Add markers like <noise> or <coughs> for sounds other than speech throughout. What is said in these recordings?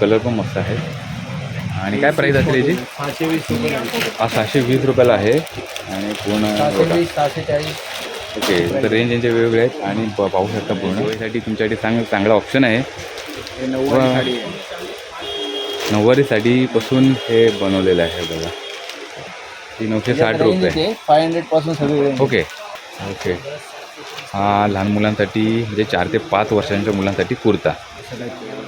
Colour पण मस्त आहे. आणि काय प्राईस असेल याची? सहाशे वीस रुपये. हा सहाशे वीस रुपयाला आहे. आणि पूर्ण सहाशे बघा. वीस सहाशे चाळीस ओके तर रेंज यांचे वेगवेगळे आहेत आणि प- पाहू शकता पूर्ण. यासाठी तुमच्यासाठी चांगलं चांगला ऑप्शन आहे. हे नऊवारी. साडी आहे. नऊवारी साडीपासून हे बनवलेलं आहे बघा. ती नऊशे साठ रुपये. फाय हंड्रेडपासून सगळी range. ओके. ओके. हा लहान मुलांसाठी म्हणजे चार ते पाच वर्षांच्या मुलांसाठी कुर्ता. सगळ्यात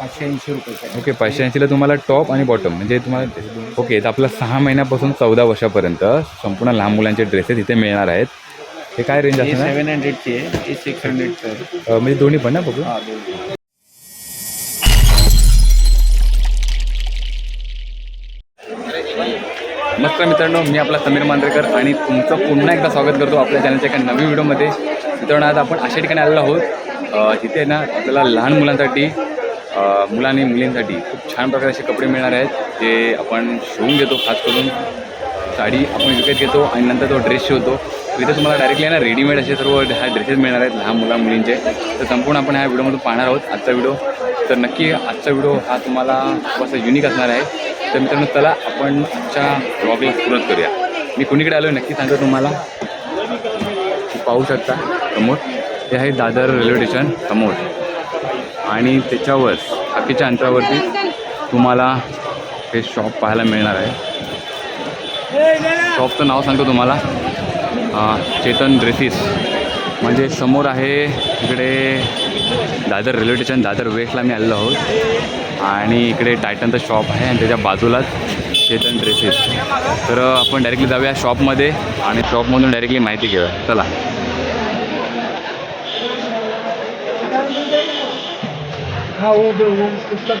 पाचशे ऐंशी रुपये ओके पाचशे ऐंशीला तुम्हाला टॉप आणि बॉटम म्हणजे तुम्हाला ओके तर आपला सहा महिन्यापासून चौदा वर्षापर्यंत संपूर्ण लहान मुलांचे ड्रेसेस इथे मिळणार आहेत. हे काय रेंज असणार? सेवन हंड्रेडची आहे. सिक्स हंड्रेडचं आहे. म्हणजे दोन्ही पण ना बघू? नमस्कार मित्रांनो मी आपला समीर मांजरेकर आणि तुमचं पुन्हा एकदा स्वागत करतो आपल्या चॅनलच्या एका नवीन व्हिडिओमध्ये मित्रांनो आज आपण अशा ठिकाणी आलेलो आहोत. जिथे ना आपल्याला लहान मुलांसाठी मुलांनी मुलींसाठी खूप छान प्रकारे असे कपडे मिळणार आहेत जे आपण शिवून घेतो खास करून साडी आपण विकत घेतो आणि नंतर तो ड्रेस शिवतो. तिथे इथे तुम्हाला डायरेक्टली ना रेडीमेड असे सर्व हा ड्रेसेस मिळणार आहेत लहान मुला मुलींचे. तर संपूर्ण आपण ह्या व्हिडिओमधून पाहणार आहोत आजचा व्हिडिओ तर नक्की आजचा व्हिडिओ हा तुम्हाला थोडासा युनिक असणार आहे. तर मित्रांनो चला आपण आजच्या ब्लॉगला सुरुवात करूया. मी कुणीकडे आलो नक्की सांगतो तुम्हाला. पाहू शकता समोर. हे आहे दादर रेल्वे स्टेशन समोर. आणि त्याच्यावर बाकीच्या अंतरावरती तुम्हाला हे शॉप पाहायला मिळणार आहे. शॉपचं नाव सांगतो तुम्हाला. चेतन ड्रेसिस. म्हणजे समोर आहे इकडे दादर रेल्वे स्टेशन दादर वेस्टला मी आलेलो आहोत. आणि इकडे टायटनचं शॉप आहे आणि त्याच्या बाजूलाच चेतन ड्रेसेस. तर आपण डायरेक्टली जाऊया शॉपमध्ये आणि शॉपमधून डायरेक्टली माहिती घेऊया. चला. हा वो वो पुस्तक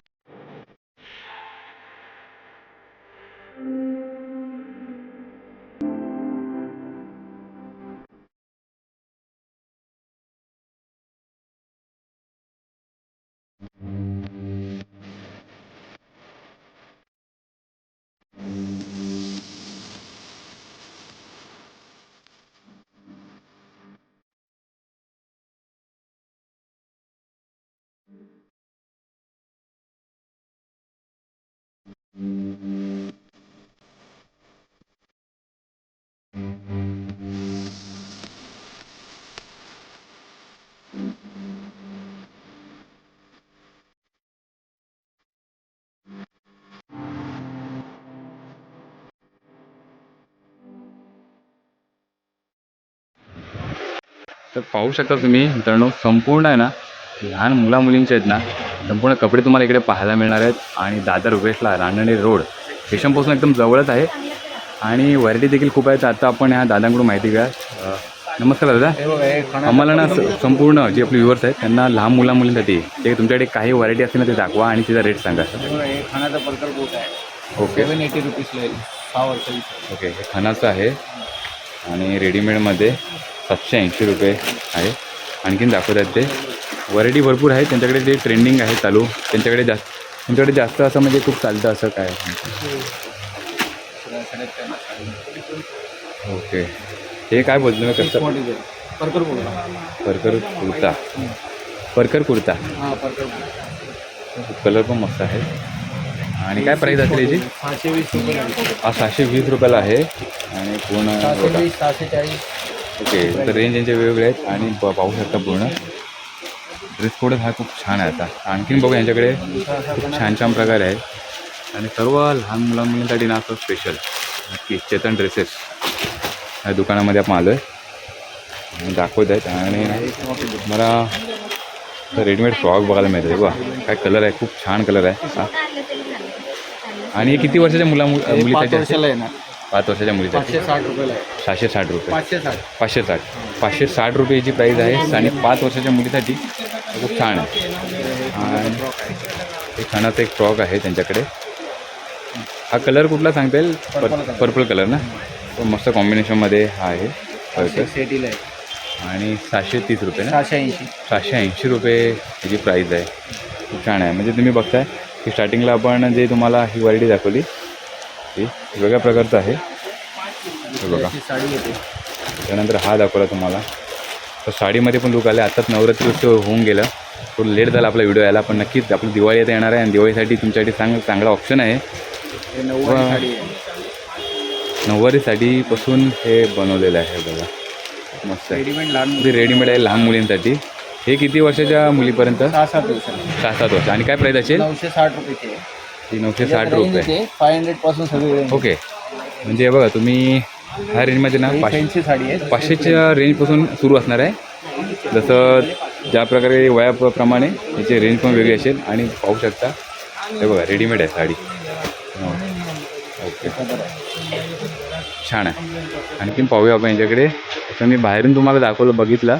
तर पाहू शकता तुम्ही मित्रांनो संपूर्ण आहे ना लहान मुला मुलींचे आहेत ना संपूर्ण कपडे तुम्हाला इकडे पाहायला मिळणार आहेत. आणि दादर वेस्टला रानडे रोड स्टेशनपासून एकदम जवळच आहे. आणि व्हरायटी देखील खूप आहेत. आता आपण ह्या दादांकडून माहिती घ्या नमस्कार दादा. आम्हाला ना संपूर्ण जे आपले व्ह्युअर्स आहेत त्यांना लहान मुला मुलींसाठी ते तुमच्याकडे काही व्हरायटी असेल ना ते दाखवा आणि तिचा रेट सांगा. खानाचा परकर बूट आहे. ओके. सेवन एटी वर्षाची. ओके हे खानाचं आहे. आणि रेडीमेडमध्ये सातशे ऐंशी रुपये आहे. आणखीन दाखवत आहेत ते. व्हरायटी भरपूर आहे. त्यांच्याकडे जे ट्रेंडिंग आहे चालू त्यांच्याकडे जास्त त्यांच्याकडे जास्त असं म्हणजे खूप चालतं असं काय? ओके. हे काय बोलतो कसं? परकर परकर कुर्ता. परकर कुर्ता. हा कलर पण मस्त आहे. आणि काय प्राईस असेल याची? सहाशे वीस रुपये. हा सहाशे वीस रुपयाला आहे. आणि पूर्ण सहाशे चाळीस. ओके तर रेंज यांचे वेगवेगळे आहेत आणि प- पाहू शकता पूर्ण. ड्रेस कोड हा खूप छान आहे आता. आणखीन बघू यांच्याकडे खूप छान छान प्रकारे आहे. आणि सर्व लहान मुला मुलींसाठी ना असं स्पेशल नक्की चेतन ड्रेसेस या दुकानामध्ये आपण आलो आहे दाखवत आहेत. आणि मला रेडीमेड फ्रॉक बघायला मिळतात बघा काय कलर आहे? खूप छान कलर आहे. हा. आणि किती वर्षाच्या मुला मुलीसाठी पाच वर्षाच्या मुलीसाठी पाचशे साठ रुपयाला आहे. सहाशे साठ रुपये. पाचशे साठ. पाचशे साठ. पाचशे साठ रुपयाची प्राईस आहे आणि पाच वर्षाच्या मुलीसाठी खूप छान आहे. आणि हे खानाचा एक फ्रॉक आहे त्यांच्याकडे. हा कलर कुठला सांगता येईल color. पर्पल कलर ना? तो मस्त कॉम्बिनेशनमध्ये हा आहे. पर्पल सेटीला आहे. आणि सहाशे तीस रुपये ना? सहाशे ऐंशी. सहाशे ऐंशी रुपये त्याची प्राईस आहे. खूप छान आहे. म्हणजे तुम्ही बघताय की स्टार्टिंगला आपण जे तुम्हाला ही व्हरायटी दाखवली ती वेगळ्या प्रकारचं आहे. हे बघा. अशी साडी येते. त्यानंतर हा दाखवला तुम्हाला. तर साडीमध्ये पण लुक आले. आताच नवरात्री उत्सव होऊन गेलं. थोडं लेट झाला आपला व्हिडिओ यायला पण नक्कीच आपली दिवाळी आता येणार आहे आणि दिवाळीसाठी तुमच्यासाठी चांगला चांगला ऑप्शन आहे. नऊवारी वा. साडी आहे. नऊवारीसाठीपासून हे बनवलेलं आहे बघा. मस्त रेडीमेड लहान रेडीमेड आहे लहान मुलींसाठी. हे किती वर्षाच्या मुलीपर्यंत? सहा सात दिवसांनी सहा सात वर्ष. आणि काय प्राईस असेल? नऊशे साठ रुपयाची आहे ती नऊशे साठ रुपये. फाय हंड्रेडपासून सगळी ओके. म्हणजे बघा तुम्ही ह्या रेंजमध्ये ना पाचशे फॅन्सी साडी आहे. पाचशेच्या रेंजपासून सुरू असणार आहे. जसं ज्या प्रकारे वयाप्रमाणे याची रेंज पण वेगळी असेल आणि पाहू शकता. हे बघा रेडीमेड आहे साडी. ओके. छान आहे. आणखीन पाहूया आपण यांच्याकडे. असं मी बाहेरून तुम्हाला दाखवलं बघितलं.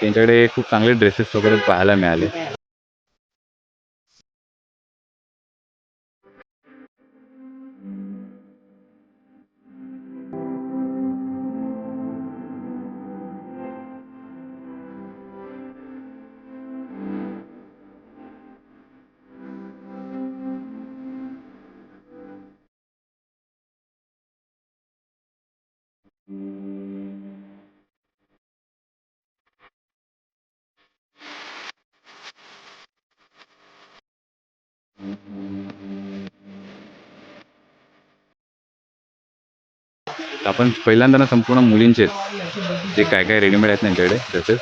की यांच्याकडे खूप चांगले ड्रेसेस वगैरे पाहायला मिळाले. तर आपण पहिल्यांदा ना संपूर्ण मुलींचे जे काय काय रेडीमेड आहेत त्यांच्याकडे ड्रेसेस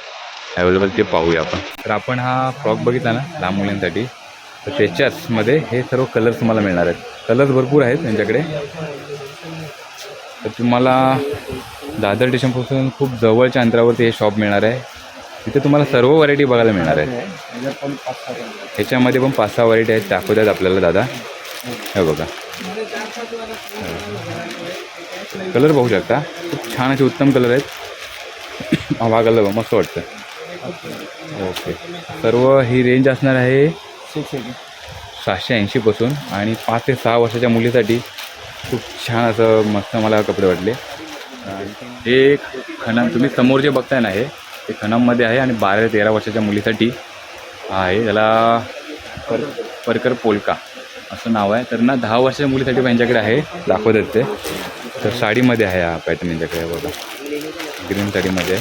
अवेलेबल ते पाहूया आपण. तर आपण हा फ्रॉक बघितला ना लहान मुलींसाठी. तर त्याच्याचमध्ये हे सर्व कलर्स तुम्हाला मिळणार आहेत. कलर्स भरपूर आहेत त्यांच्याकडे तर तुम्हाला दादर स्टेशनपासून खूप जवळच्या अंतरावरती हे शॉप मिळणार आहे. तिथे तुम्हाला सर्व व्हरायटी बघायला मिळणार आहेत. आहेत. ह्याच्यामध्ये पण पाच सहा व्हरायटी आहेत दाखवतात आपल्याला दादा. हे बघा. कलर पाहू शकता. खूप छान असे उत्तम कलर आहेत. <coughs> हा कलर मस्त वाटतं. ओके. सर्व ही रेंज असणार आहे सहाशे सातशे ऐंशीपासून आणि पाच ते सहा वर्षाच्या मुलीसाठी खूप छान असं मस्त मला कपडे वाटले. हे खणम तुम्ही समोर जे बघताय ना हे ते खणाममध्ये आहे आणि बारा ते तेरा वर्षाच्या मुलीसाठी हा आहे. त्याला पर परकर पोलका असं नाव आहे. तर ना दहा वर्षाच्या मुलीसाठी पण यांच्याकडे आहे. दाखवतात ते. तर साडीमध्ये आहे हा पॅटर्न यांच्याकडे बघा. ग्रीन साडीमध्ये.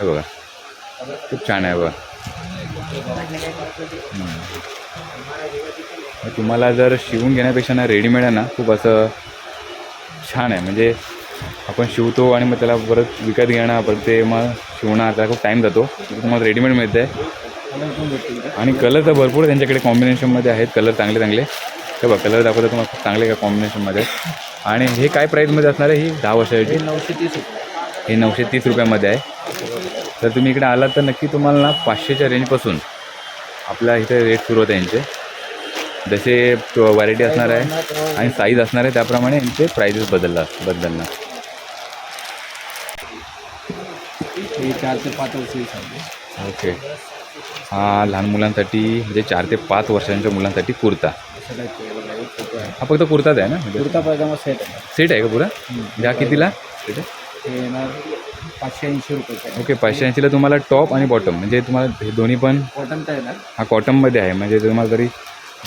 हे बघा. खूप छान आहे बघा. तुम्हाला जर शिवून घेण्यापेक्षा ना रेडीमेड आहे ना खूप असं छान आहे. म्हणजे आपण शिवतो आणि मग त्याला परत विकत घेणं परत ते मग शिवणार त्याला खूप टाईम जातो. तुम्हाला रेडीमेड मिळतं आहे आणि कलर तर भरपूर त्यांच्याकडे. कॉम्बिनेशनमध्ये आहेत. कलर चांगले चांगले हे बघा कलर दाखवतो तुम्हाला खूप चांगले का कॉम्बिनेशनमध्ये आणि हे काय प्राईजमध्ये असणार आहे? ही दहा वर्षासाठी नऊशे तीस हे नऊशे तीस रुपयामध्ये आहे. तर तुम्ही इकडे आलात तर नक्की तुम्हाला ना पाचशेच्या रेंजपासून आपल्या इथे रेट सुरू होते यांचे. जसे व्हरायटी असणार आहे आणि साईज असणार आहे त्याप्रमाणे यांचे प्राइजेस बदलला बदलणार. चार ते पाच आहे. ओके हा लहान मुलांसाठी म्हणजे चार ते पाच वर्षांच्या मुलांसाठी कुर्ता. हा फक्त कुर्ताच आहे ना? म्हणजे कुर्ता पायजामा सेट आहे. सेट आहे का पुरा? या कितीला? सेट आहे. येणार पाचशे ऐंशी रुपयाचं आहे ओके पाचशे ऐंशीला तुम्हाला टॉप आणि बॉटम. म्हणजे तुम्हाला हे दोन्ही पण कॉटनचा येणार. हा कॉटनमध्ये आहे. म्हणजे तुम्हाला जरी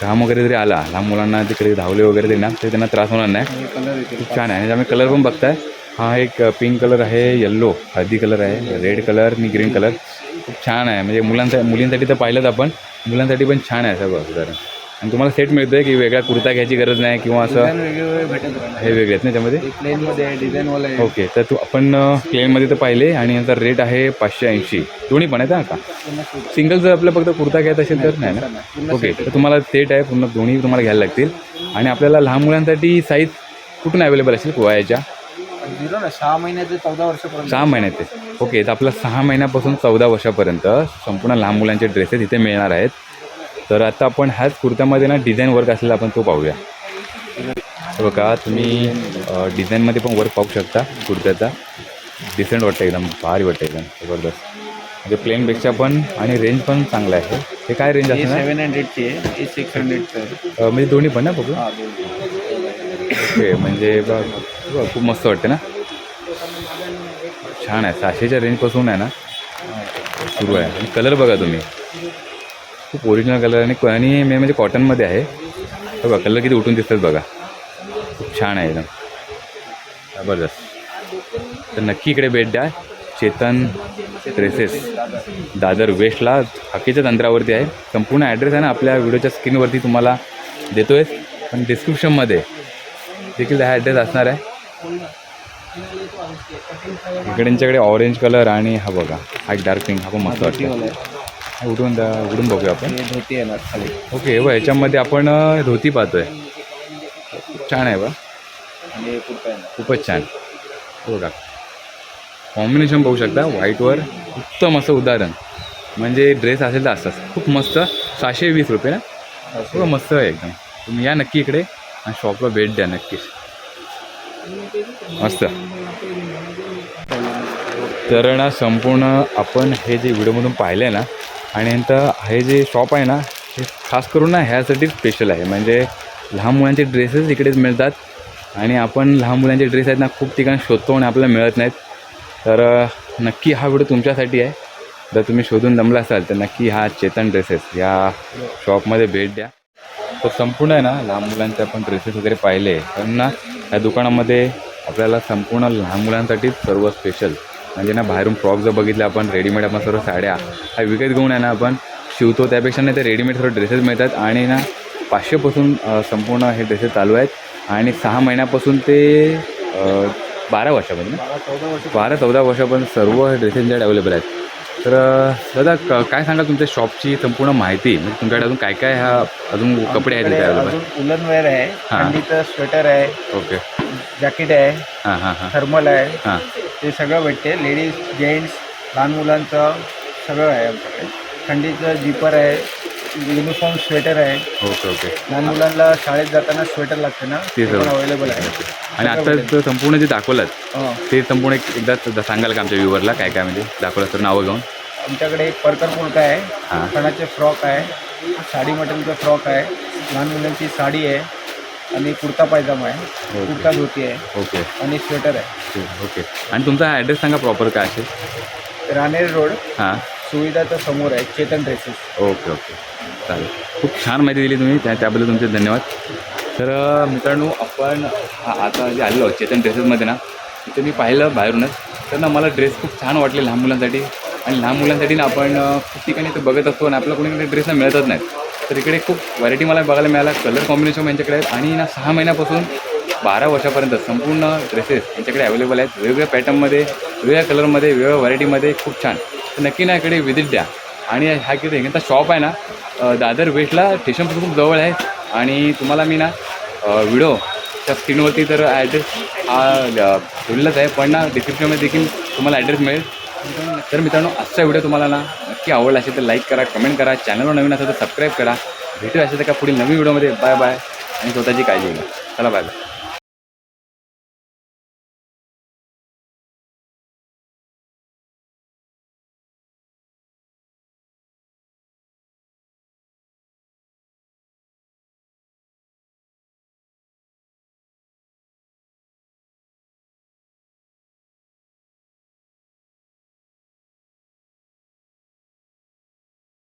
घाम वगैरे जरी आला लहान मुलांना तिकडे धावले वगैरे ना तरी त्यांना त्रास होणार नाही. हे कलर येतील. खूप छान आहे. आणि त्यामुळे कलर पण बघताय. हा एक पिंक कलर आहे येल्लो हळदी कलर आहे रेड कलर आणि ग्रीन कलर खूप छान आहे. म्हणजे मुलांचा मुलींसाठी तर पाहिलंच आपण. मुलांसाठी पण छान आहे सगळं. जरा आणि तुम्हाला सेट मिळतोय की वेगळा कुर्ता घ्यायची गरज नाही किंवा असं? वेगवेगळे भेटत हे वेगळे आहेत ना त्यामध्ये? एक प्लेनमध्ये आहे डिझाईनवाला आहे. ओके तर तू आपण प्लेनमध्ये तर पाहिले आणि यांचा रेट आहे पाचशे ऐंशी. दोन्ही पण आहेत हा का? पूर्ण suit सिंगल जर आपलं फक्त कुर्ता घ्यायचा असेल तर नाही. ना? पूर्ण ओके तर तुम्हाला सेट आहे पूर्ण दोन्ही तुम्हाला घ्यायला लागतील. आणि आपल्याला लहान मुलांसाठी साईज कुठून अवेलेबल असेल? झिरो ना सहा महिन्याचे चौदा वर्षापर्यंत. सहा महिन्याचे ओके तर आपला सहा महिन्यापासून चौदा वर्षापर्यंत संपूर्ण लहान मुलांचे ड्रेसेस इथे मिळणार आहेत. तर आता आपण ह्याच कुर्त्यामध्ये ना डिझाईन वर्क असलेला आपण तो पाहूया. बघा तुम्ही डिझाईनमध्ये पण वर्क पाहू शकता कुर्त्याचा. डिसेंट वाटतं एकदम भारी वाटतं एकदम जबरदस्त. म्हणजे प्लेनपेक्षा पण आणि रेंज पण चांगला आहे. हे काय रेंज असणार? सेवन हंड्रेडची आहे सिक्स अ, म्हणजे दोन्ही पण ना बघू? ओके म्हणजे खूप मस्त वाटते ना? छान आहे सहाशेच्या रेंजपासून आहे ना? सुरू आहे. आणि कलर बघा तुम्ही. खूप ओरिजिनल कलर आणि आणि मेन म्हणजे कॉटनमध्ये आहे. हे बघा कलर किती उठून दिसतात बघा. खूप छान आहे एकदम. जबरदस्त. तर नक्की इकडे भेट द्या. चेतन ड्रेसेस. दादर वेस्टला हकीच्या अंतरावरती आहे. संपूर्ण ॲड्रेस आहे ना आपल्या व्हिडिओच्या स्क्रीनवरती तुम्हाला देतो आहे पण डिस्क्रिप्शनमध्ये देखील हा ॲड्रेस असणार आहे. इकडेंच्याकडे ऑरेंज कलर आणि हा बघा हा एक डार्क पिंक हा पण मस्त वाटतो दा- उडून बघूया आपण. धोती येणार खाली. ओके बघ याच्यामध्ये आपण धोती पाहतोय. खूप छान आहे बा. आणि खूपच छान. हे बघा. कॉम्बिनेशन बघू शकता व्हाईटवर उत्तम असं उदाहरण. म्हणजे ड्रेस असेल तर असंच. खूप मस्त सहाशे वीस रुपये ना? खूप मस्त आहे एकदम. तुम्ही या नक्की इकडे आणि शॉपला भेट द्या नक्कीच मस्त. तर ना संपूर्ण आपण हे जे व्हिडिओमधून पाहिलं आहे ना आणि नंतर हे जे शॉप आहे ना हे खास करून ना ह्यासाठी स्पेशल आहे. म्हणजे लहान मुलांचे ड्रेसेस इकडेच मिळतात आणि आपण लहान मुलांचे ड्रेस आहेत ना खूप ठिकाणी शोधतो आणि आपल्याला मिळत नाहीत. तर नक्की हा व्हिडिओ तुमच्यासाठी आहे. जर तुम्ही शोधून जमला असाल तर नक्की हा चेतन ड्रेसेस या शॉपमध्ये भेट द्या. तो संपूर्ण आहे ना लहान मुलांचे आपण ड्रेसेस वगैरे पाहिले पण ना या दुकानामध्ये आपल्याला संपूर्ण लहान मुलांसाठी सर्व स्पेशल म्हणजे ना बाहेरून फ्रॉक जर बघितले आपण रेडीमेड आपण सर्व साड्या हा विकत घेऊन आहे ना आपण शिवतो. त्यापेक्षा नाही ते रेडीमेड सर्व ड्रेसेस मिळतात आणि ना पाचशेपासून संपूर्ण हे ड्रेसेस चालू आहेत. आणि सहा महिन्यापासून ते बारा वर्षापर्यंत बारा चौदा वर्षापर्यंत सर्व ड्रेसेस तुमच्याकडे अवेलेबल आहेत. तर दादा क- काय सांगाल तुमच्या शॉपची संपूर्ण माहिती? म्हणजे तुमच्याकडे अजून काय काय हा अजून कपडे आहेत अवेलेबल अजून उलन वेअर आहे. हां. थंडीचं स्वेटर आहे. ओके. जॅकेट आहे. हां हां हां. थर्मल आहे. हां. ते सगळं भेटते. लेडीज जेंट्स लहान मुलांचं सगळं आहे आमच्याकडे. थंडीचं जिपर आहे युनिफॉर्म स्वेटर आहे. Okay okay. लहान मुलांना शाळेत जाताना स्वेटर लागते ना ते ते पण सगळं. अवेलेबल आहे. आणि आता. जो संपूर्ण जे दाखवलं हं. ते संपूर्ण एक एकदा सांगाल का आमच्या व्ह्यूवरला काय काय म्हणजे दाखवलं तर नावं घेऊन? आमच्याकडे एक परकर कुर्ता आहे हां. खणाचे फ्रॉक आहे साडी मटेरियलचा फ्रॉक आहे लहान मुलांची साडी आहे. आणि कुर्ता पायजामा आहे. कुर्ता धोती आहे. ओके. आणि स्वेटर आहे. ओके. आणि तुमचा ॲड्रेस सांगा प्रॉपर काय असेल? रानेर रोड हां. सुविधाच्या समोर आहे चेतन ड्रेसेस. Okay okay. चालेल. खूप छान माहिती दिली तुम्ही त्या त्याबद्दल तुमचे धन्यवाद. तर अ, मित्रांनो आपण हा आता जे आलेलो आहोत चेतन ड्रेसेसमध्ये ना तिथे मी पाहिलं बाहेरूनच. तर ना मला ड्रेस खूप छान वाटले लहान मुलांसाठी. आणि लहान मुलांसाठी ना आपण अ, खूप ठिकाणी ते बघत असतो आणि आपल्याला कोणी ड्रेस ना मिळतच नाही तर इकडे खूप व्हरायटी मला बघायला मिळाला. कलर कॉम्बिनेशन यांच्याकडे आहेत. आणि ना सहा महिन्यापासून बारा वर्षापर्यंत संपूर्ण ड्रेसेस यांच्याकडे अवेलेबल आहेत. वेगवेगळ्या पॅटर्नमध्ये वेगवेगळ्या कलरमध्ये वेगवेगळ्या व्हरायटीमध्ये खूप छान. तर नक्की ना इकडे विजिट द्या. आणि हा किती यांचा शॉप आहे ना दादर वेस्टला स्टेशनपासून खूप जवळ आहे. आणि तुम्हाला मी ना व्हिडिओ त्या स्क्रीनवरती तर ॲड्रेस हा दिलेलाच आहे. पण ना डिस्क्रिप्शनमध्ये देखील तुम्हाला ॲड्रेस मिळेल. तर मित्रांनो आजचा व्हिडिओ तुम्हाला ना नक्की आवडला असेल तर लाईक करा कमेंट करा. चॅनलवर नवीन असेल तर सबस्क्राईब करा. भेटू असेल तर का पुढील नवीन व्हिडिओमध्ये. बाय बाय आणि स्वतःची काळजी घ्या. चला बाय बाय